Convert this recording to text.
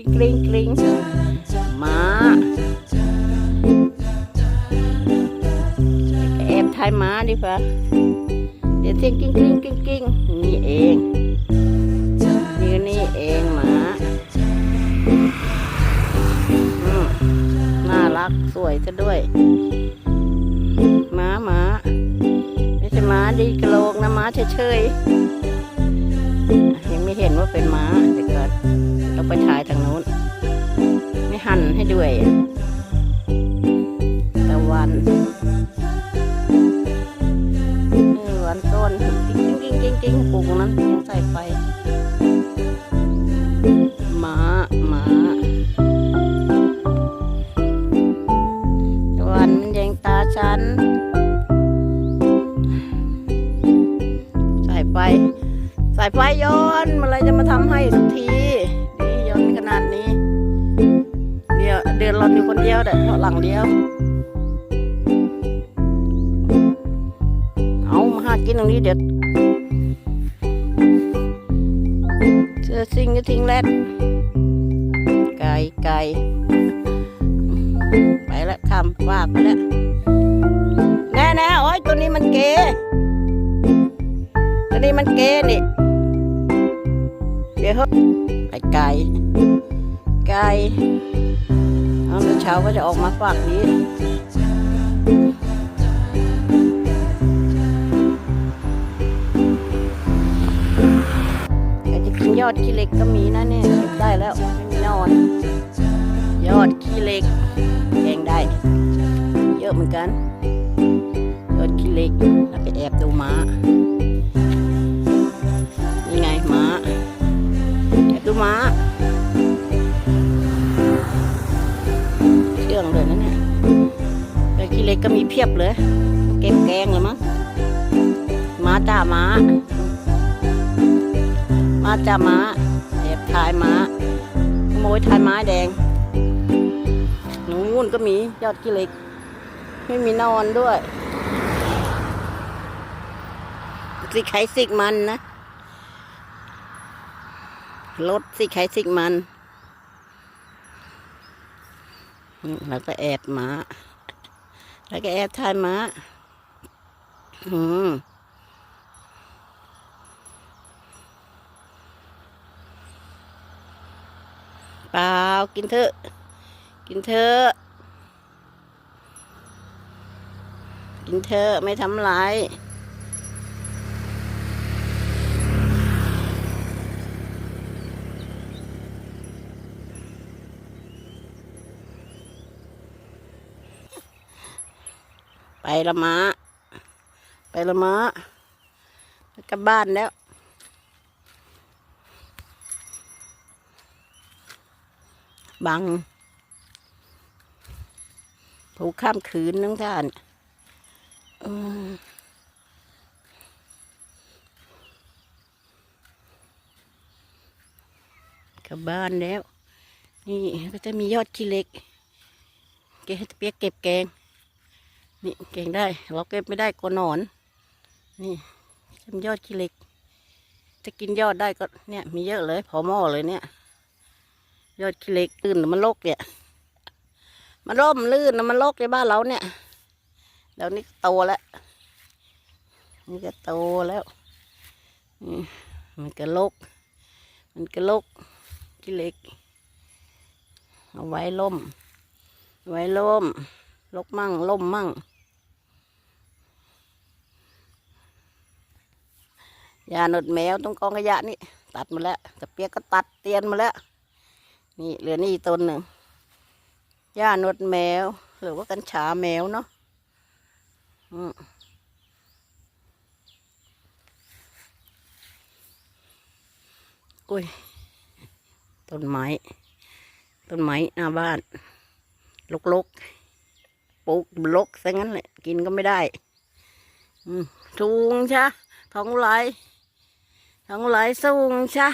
กิ้งกริ้งกริ้งมาแอบถ่ายม้าดีกว่าเดี๋ยวเสียงกิ้งกริ้งกิ้งกริ้งนี่เองนี่นี่เองหมาอืมน่ารักสวยซะด้วยหมาหมาไม่ใช่หมาดีกระโลกนะหมาเฉยๆยังไม่เห็นว่าเป็นหมา ด้วยตะวันเออวันต้นกิ้งกิ้งกิ้งกิ้งปลูกตรงนั้นยังใส่ไฟหมาหมาตะวันมันแยงตาฉัน ใส่ไฟใส่ไฟย้อนเมื่อไรจะมาทำให้สักทีนี่ย้อนขนาดนี้เดียวเดือนรอนอยู่คนเดียวแต่เพราะหลังเดียว เอามาหากินตรงนี้เด็ดเจอสิ่งก็ทิ้งแรดไก่ไก่ไปแล้วข้ามฟากไปแล้วแน่แน่โอ้ยตัวนี้มันเกตัวนี้มันเกนี่เดี๋ยวเฮ้ยไก่ไก่ไก่ เอาเดี๋ยวเช้าก็จะออกมาฝากนี้อยากจะกินยอดขี้เหล็กก็มีนะเนี่ยเก็บได้แล้วไม่มีนอน ยอดขี้เหล็กแกงได้ เยอะเหมือนกัน ยอดขี้เหล็กแล้วไปแอบดูม้า แต่ขี้เล็กก็มีเพียบเลย เก็บแกงเลยมั้งม้าจ้าม้า ม้าจ้าม้าแอบถ่ายม้าขโมยถ่ายม้าแดงนู้นก็มียอดขี้เล็ก ไม่มีนอนด้วยสิไขสิกมันนะรถสิไขสิกมัน อืม แล้วก็แอบหมาแล้วก็แอบถ่ายหมาอืมเปล่ากินเถอะ กินเถอะ กินเถอะ ไม่ทำร้าย ละมาไปละมากลับบ้านแล้ว บังผูกข้ามคืนน้องท่านกลับบ้านแล้ว นี่ก็จะมียอดขี้เล็ก เกเปียกเก็บแกง นี่เก่งได้เราเก็บไม่ได้กลัวหนอน นี่ทำยอดขี้เหล็ก จะกินยอดได้ก็เนี่ย มีเยอะเลย พอหม้อเลยเนี่ย ยอดขี้เหล็กลื่นมันโลกเนี่ยมันร่มลื่นนะมันโลกในบ้านเราเนี่ยเดี๋ยวนี้โตแล้วนี่ก็โตแล้วนี่มันก็โลกมันก็โลกขี้เหล็กเอาไว้ล่มไว้ล่ม ลกมั่งล่มมั่ง ยาหนดแมวตรงกองขยะนี่ ตัดมาแล้วแต่เปียกก็ตัดเตียนมาแล้ว นี่เหลือนี่ต้นหนึ่งยาหนดแมว หรือว่ากัญชาแมวเนาะอืมอุ้ย ต้นไม้ ต้นไม้หน้าบ้าน ลกๆ ปลูกลกซะงั้นแหละ กินก็ไม่ได้สูงชะท้องไหลท้องไหลสูงชะ